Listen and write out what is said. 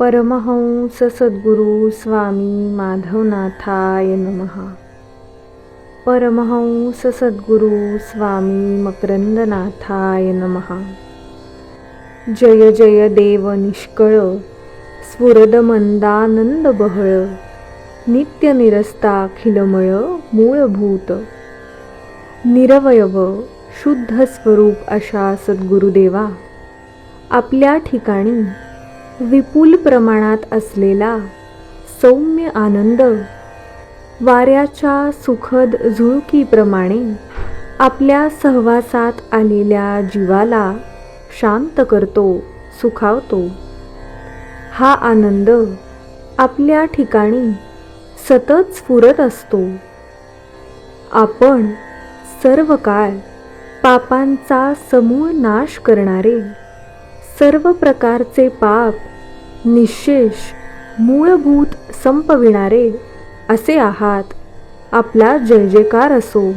परमहंस सद्गुरू स्वामी माधवनाथाय नमहा परमहंस सद्गुरू स्वामी मकरंदनाथाय नमहा जय जय देव निष्कळ स्फुरद मंदानंद बहळ नित्य मूळभूत. निरवयव शुद्ध स्वरूप अशा सद्गुरुदेवा आपल्या ठिकाणी विपुल प्रमाणात असलेला सौम्य आनंद वाऱ्याच्या सुखद झुळकीप्रमाणे आपल्या सहवासात आलेल्या जीवाला शांत करतो सुखावतो. हा आनंद आपल्या ठिकाणी सतत स्फुरत असतो. आपण सर्व काळ पापांचा समूळ नाश करणारे सर्व प्रकारचे पाप निशेष मूळभूत संपविणारे असे आहात. आपला जय जयकार असो.